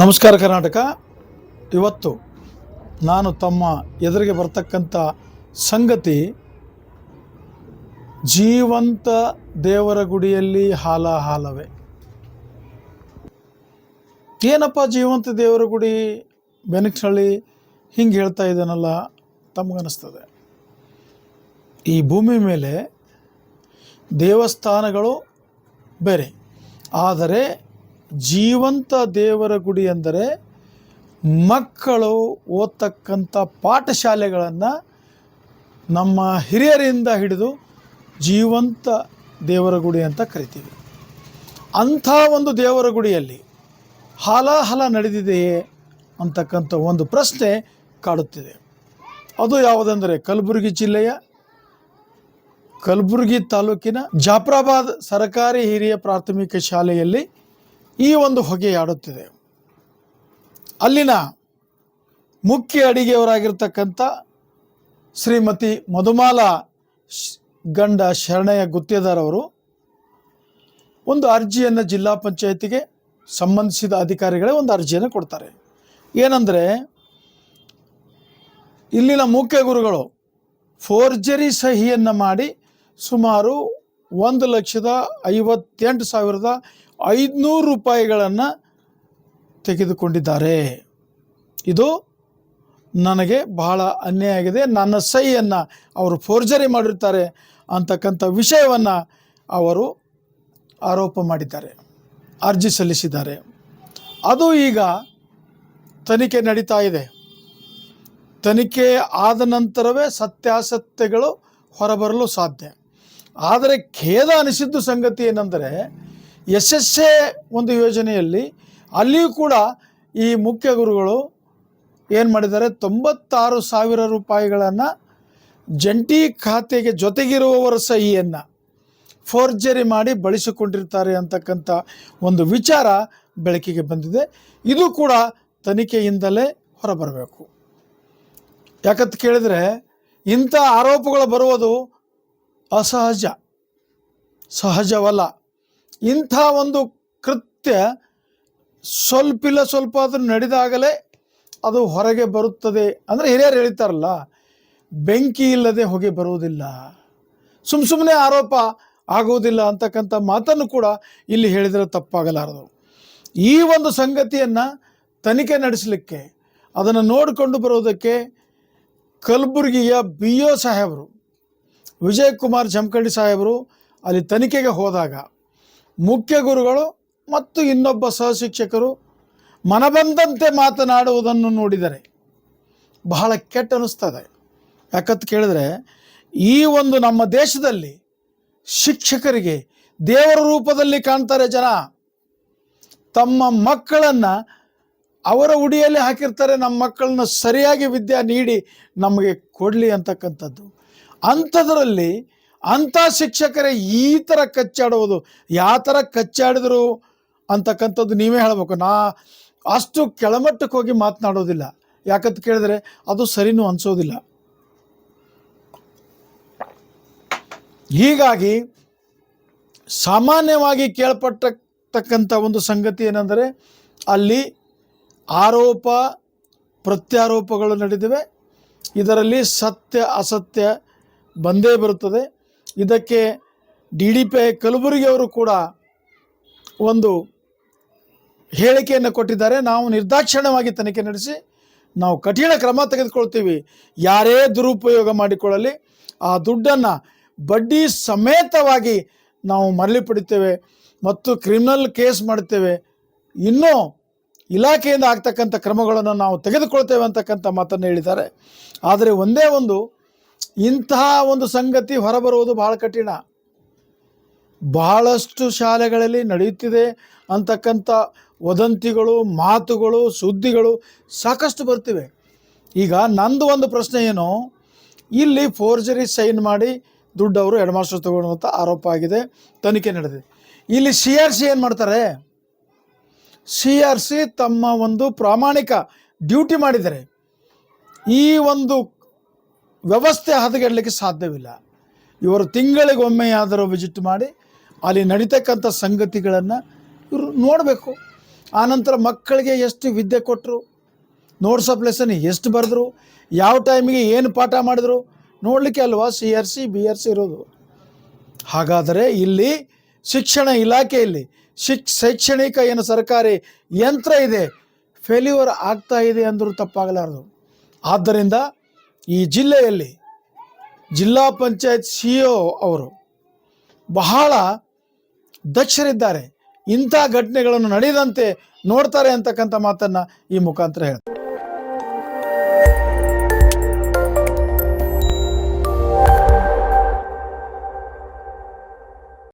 ನಮಸ್ಕಾರ ಕರ್ನಾಟಕ. ಇವತ್ತು ನಾನು ತಮ್ಮ ಎದುರಿಗೆ ಬರ್ತಕ್ಕಂಥ ಸಂಗತಿ, ಜೀವಂತ ದೇವರ ಗುಡಿಯಲ್ಲಿ ಹಾಲ ಹಾಲವೇ ಏನಪ್ಪ ಜೀವಂತ ದೇವರ ಗುಡಿ? ಬೆನಕ್ಸಳ್ಳಿ ಹಿಂಗೆ ಹೇಳ್ತಾ ಇದ್ದಾನಲ್ಲ ತಮಗನಿಸ್ತದೆ ಈ ಭೂಮಿ ಮೇಲೆ ದೇವಸ್ಥಾನಗಳು ಬೇರೆ. ಆದರೆ ಜೀವಂತ ದೇವರ ಗುಡಿ ಎಂದರೆ ಮಕ್ಕಳು ಓದ್ತಕ್ಕಂಥ ಪಾಠಶಾಲೆಗಳನ್ನು ನಮ್ಮ ಹಿರಿಯರಿಂದ ಹಿಡಿದು ಜೀವಂತ ದೇವರ ಗುಡಿ ಅಂತ ಕರಿತೀವಿ. ಅಂಥ ಒಂದು ದೇವರ ಗುಡಿಯಲ್ಲಿ ಹಾಲಾಹಲ ನಡೆದಿದೆಯೇ ಅಂತಕ್ಕಂಥ ಒಂದು ಪ್ರಶ್ನೆ ಕಾಡುತ್ತಿದೆ. ಅದು ಯಾವುದೆಂದರೆ ಕಲಬುರಗಿ ಜಿಲ್ಲೆಯ ಕಲಬುರಗಿ ತಾಲೂಕಿನ ಜಾಫ್ರಾಬಾದ್ ಸರ್ಕಾರಿ ಹಿರಿಯ ಪ್ರಾಥಮಿಕ ಶಾಲೆಯಲ್ಲಿ ಈ ಒಂದು ಹೊಗೆಯಾಡುತ್ತಿದೆ ಅಲ್ಲಿನ ಮುಖ್ಯ ಅಡಿಗೆಯವರಾಗಿರ್ತಕ್ಕಂಥ ಶ್ರೀಮತಿ ಮಧುಮಾಲ ಗಂಡ ಶರಣಯ್ಯ ಗುತ್ತೇದಾರವರು ಒಂದು ಅರ್ಜಿಯನ್ನು ಜಿಲ್ಲಾ ಪಂಚಾಯತಿಗೆ ಸಂಬಂಧಿಸಿದ ಅಧಿಕಾರಿಗಳೇ ಒಂದು ಅರ್ಜಿಯನ್ನು ಕೊಡ್ತಾರೆ. ಏನಂದರೆ, ಇಲ್ಲಿನ ಮುಖ್ಯ ಗುರುಗಳು ಫೋರ್ಜರಿ ಸಹಿಯನ್ನು ಮಾಡಿ ಸುಮಾರು ಒಂದು ಲಕ್ಷದ ಐವತ್ತೆಂಟು ಸಾವಿರದ ಐದುನೂರು ರೂಪಾಯಿಗಳನ್ನು ತೆಗೆದುಕೊಂಡಿದ್ದಾರೆ. ಇದು ನನಗೆ ಬಹಳ ಅನ್ಯಾಯ ಆಗಿದೆ. ನನ್ನ ಸಹಿಯನ್ನು ಅವರು ಫೋರ್ಜರಿ ಮಾಡಿರ್ತಾರೆ ಅಂತಕ್ಕಂಥ ವಿಷಯವನ್ನು ಅವರು ಆರೋಪ ಮಾಡಿದ್ದಾರೆ, ಅರ್ಜಿ ಸಲ್ಲಿಸಿದ್ದಾರೆ. ಅದು ಈಗ ತನಿಖೆ ನಡೀತಾ ಇದೆ. ತನಿಖೆ ಆದ ನಂತರವೇ ಸತ್ಯಾಸತ್ಯಗಳು ಹೊರಬರಲು ಸಾಧ್ಯ. ಆದರೆ ಖೇದ ಅನಿಸಿದ್ದು ಸಂಗತಿ ಏನೆಂದರೆ ಎಸ್ ಎಸ್ ಎ ಒಂದು ಯೋಜನೆಯಲ್ಲಿ ಅಲ್ಲಿಯೂ ಕೂಡ ಈ ಮುಖ್ಯ ಗುರುಗಳು ಏನು ಮಾಡಿದ್ದಾರೆ? ತೊಂಬತ್ತಾರು ಸಾವಿರ ರೂಪಾಯಿಗಳನ್ನು ಜಂಟಿ ಖಾತೆಗೆ ಜೊತೆಗಿರುವವರ ಸಹಿಯನ್ನು ಫೋರ್ಜರಿ ಮಾಡಿ ಬಳಸಿಕೊಂಡಿರ್ತಾರೆ ಅಂತಕ್ಕಂಥ ಒಂದು ವಿಚಾರ ಬೆಳಕಿಗೆ ಬಂದಿದೆ. ಇದು ಕೂಡ ತನಿಖೆಯಿಂದಲೇ ಹೊರಬರಬೇಕು. ಯಾಕಂತ ಕೇಳಿದರೆ ಇಂಥ ಆರೋಪಗಳು ಬರುವುದು ಅಸಹಜ. ಸಹಜವಲ್ಲ. ಇಂಥ ಒಂದು ಕೃತ್ಯ ಸ್ವಲ್ಪಿಲ್ಲ ಸ್ವಲ್ಪ ಆದರೂ ನಡೆದಾಗಲೇ ಅದು ಹೊರಗೆ ಬರುತ್ತದೆ. ಅಂದರೆ ಹಿರಿಯರು ಹೇಳ್ತಾರಲ್ಲ, ಬೆಂಕಿ ಇಲ್ಲದೆ ಹೊಗೆ ಬರುವುದಿಲ್ಲ. ಸುಮ್ ಸುಮ್ಮನೆ ಆರೋಪ ಆಗುವುದಿಲ್ಲ ಅಂತಕ್ಕಂಥ ಮಾತನ್ನು ಕೂಡ ಇಲ್ಲಿ ಹೇಳಿದರೆ ತಪ್ಪಾಗಲಾರದು. ಈ ಒಂದು ಸಂಗತಿಯನ್ನು ತನಿಖೆ ನಡೆಸಲಿಕ್ಕೆ, ಅದನ್ನು ನೋಡಿಕೊಂಡು ಬರೋದಕ್ಕೆ ಕಲಬುರಗಿಯ ಬಿ ಒ ಸಾಹೇಬರು ವಿಜಯ್ ಕುಮಾರ್ ಜಮಖಂಡಿ ಸಾಹೇಬರು ಅಲ್ಲಿ ತನಿಖೆಗೆ ಹೋದಾಗ ಮುಖ್ಯ ಗುರುಗಳು ಮತ್ತು ಇನ್ನೊಬ್ಬ ಸಹಶಿಕ್ಷಕರು ಮನಬಂದಂತೆ ಮಾತನಾಡುವುದನ್ನು ನೋಡಿದರೆ ಬಹಳ ಕೆಟ್ಟ ಅನ್ನಿಸ್ತದೆ ಯಾಕಂತ ಕೇಳಿದ್ರೆ ಈ ಒಂದು ನಮ್ಮ ದೇಶದಲ್ಲಿ ಶಿಕ್ಷಕರಿಗೆ ದೇವರ ರೂಪದಲ್ಲಿ ಕಾಣ್ತಾರೆ ಜನ. ತಮ್ಮ ಮಕ್ಕಳನ್ನು ಅವರ ಉಡಿಯಲ್ಲಿ ಹಾಕಿರ್ತಾರೆ, ನಮ್ಮ ಮಕ್ಕಳನ್ನ ಸರಿಯಾಗಿ ವಿದ್ಯೆ ನೀಡಿ ನಮಗೆ ಕೊಡಲಿ ಅಂತಕ್ಕಂಥದ್ದು. ಅಂಥದ್ರಲ್ಲಿ ಅಂಥ ಶಿಕ್ಷಕರೇ ಈ ಥರ ಕಚ್ಚಾಡುವುದು. ಯಾವ ಥರ ಕಚ್ಚಾಡಿದ್ರು ಅಂತಕ್ಕಂಥದ್ದು ನೀವೇ ಹೇಳಬೇಕು. ನಾ ಅಷ್ಟು ಕೆಳಮಟ್ಟಕ್ಕೆ ಹೋಗಿ ಮಾತನಾಡೋದಿಲ್ಲ. ಯಾಕಂತ ಕೇಳಿದ್ರೆ ಅದು ಸರಿನೂ ಅನಿಸೋದಿಲ್ಲ. ಹೀಗಾಗಿ ಸಾಮಾನ್ಯವಾಗಿ ಕೇಳ್ಪಟ್ಟತಕ್ಕಂಥ ಒಂದು ಸಂಗತಿ ಏನೆಂದರೆ ಅಲ್ಲಿ ಆರೋಪ, ಪ್ರತ್ಯಾರೋಪಗಳು ನಡೆದಿವೆ. ಇದರಲ್ಲಿ ಸತ್ಯ, ಅಸತ್ಯ ಬಂದೇ ಬರುತ್ತದೆ. ಇದಕ್ಕೆ ಡಿ ಡಿ ಪಿ ಕಲಬುರಗಿಯವರು ಕೂಡ ಒಂದು ಹೇಳಿಕೆಯನ್ನು ಕೊಟ್ಟಿದ್ದಾರೆ. ನಾವು ನಿರ್ದಾಕ್ಷಿಣ್ಯವಾಗಿ ತನಿಖೆ ನಡೆಸಿ, ನಾವು ಕಠಿಣ ಕ್ರಮ ತೆಗೆದುಕೊಳ್ತೀವಿ. ಯಾರೇ ದುರುಪಯೋಗ ಮಾಡಿಕೊಳ್ಳಲಿ, ಆ ದುಡ್ಡನ್ನು ಬಡ್ಡಿ ಸಮೇತವಾಗಿ ನಾವು ಮರಳಿ ಪಡಿತೇವೆ ಮತ್ತು ಕ್ರಿಮಿನಲ್ ಕೇಸ್ ಮಾಡುತ್ತೇವೆ ಇನ್ನೂ ಇಲಾಖೆಯಿಂದ ಆಗ್ತಕ್ಕಂಥ ಕ್ರಮಗಳನ್ನು ನಾವು ತೆಗೆದುಕೊಳ್ತೇವೆ ಅಂತಕ್ಕಂಥ ಮಾತನ್ನು ಹೇಳಿದ್ದಾರೆ. ಆದರೆ ಒಂದೇ ಒಂದು ಇಂತಹ ಒಂದು ಸಂಗತಿ ಹೊರಬರುವುದು ಬಹಳ ಕಠಿಣ. ಬಹಳಷ್ಟು ಶಾಲೆಗಳಲ್ಲಿ ನಡೆಯುತ್ತಿದೆ ಅಂತಕ್ಕಂಥ ವದಂತಿಗಳು, ಮಾತುಗಳು, ಸುದ್ದಿಗಳು ಸಾಕಷ್ಟು ಬರ್ತಿವೆ. ಈಗ ನಂದು ಒಂದು ಪ್ರಶ್ನೆ ಏನು? ಇಲ್ಲಿ ಫೋರ್ಜರಿ ಸೈನ್ ಮಾಡಿ ದುಡ್ಡು ಅವರು ಹೆಡ್ ಮಾಸ್ಟರ್ ತಗೊಳ್ಳುವಂಥ ಆರೋಪ ಆಗಿದೆ, ತನಿಖೆ ನಡೆದಿದೆ. ಇಲ್ಲಿ ಸಿ ಆರ್ ಸಿ ಏನು ಮಾಡ್ತಾರೆ? ಸಿ ಆರ್ ಸಿ ತಮ್ಮ ಒಂದು ಪ್ರಾಮಾಣಿಕ ಡ್ಯೂಟಿ ಮಾಡಿದ್ದಾರೆ ಈ ಒಂದು ವ್ಯವಸ್ಥೆ ಹದಗೆಡಲಿಕ್ಕೆ ಸಾಧ್ಯವಿಲ್ಲ. ಇವರು ತಿಂಗಳಿಗೊಮ್ಮೆಯಾದರೂ ವಿಸಿಟ್ ಮಾಡಿ ಅಲ್ಲಿ ನಡೀತಕ್ಕಂಥ ಸಂಗತಿಗಳನ್ನು ಇವರು ನೋಡಬೇಕು. ಆನಂತರ ಮಕ್ಕಳಿಗೆ ಎಷ್ಟು ವಿದ್ಯೆ ಕೊಟ್ಟರು ನೋಟ್ಸ್ ಆಫ್ ಲೆಸನ್ ಎಷ್ಟು ಬರೆದ್ರು, ಯಾವ ಟೈಮಿಗೆ ಏನು ಪಾಠ ಮಾಡಿದ್ರು ನೋಡಲಿಕ್ಕೆ ಅಲ್ವಾ, C R C, B R C ಇರೋದು. ಹಾಗಾದರೆ ಇಲ್ಲಿ ಶಿಕ್ಷಣ ಇಲಾಖೆಯಲ್ಲಿ ಶಿಕ್, ಶೈಕ್ಷಣಿಕ ಏನು ಸರ್ಕಾರಿ ಯಂತ್ರ ಇದೆ ಫೇಲ್ಯೂರ್ ಆಗ್ತಾ ಇದೆ ಅಂದರೂ ತಪ್ಪಾಗಲಾರದು. ಆದ್ದರಿಂದ ಈ ಜಿಲ್ಲೆಯಲ್ಲಿ ಜಿಲ್ಲಾ ಪಂಚಾಯತ್ ಸಿ ಒ ಅವರು ಬಹಳ ದಕ್ಷರಿದ್ದಾರೆ. ಇಂಥ ಘಟನೆಗಳನ್ನು ನಡೆಯದಂತೆ ನೋಡ್ತಾರೆ ಅಂತಕ್ಕಂಥ ಮಾತನ್ನು ಈ ಮುಖಾಂತರ ಹೇಳ್ತಾರೆ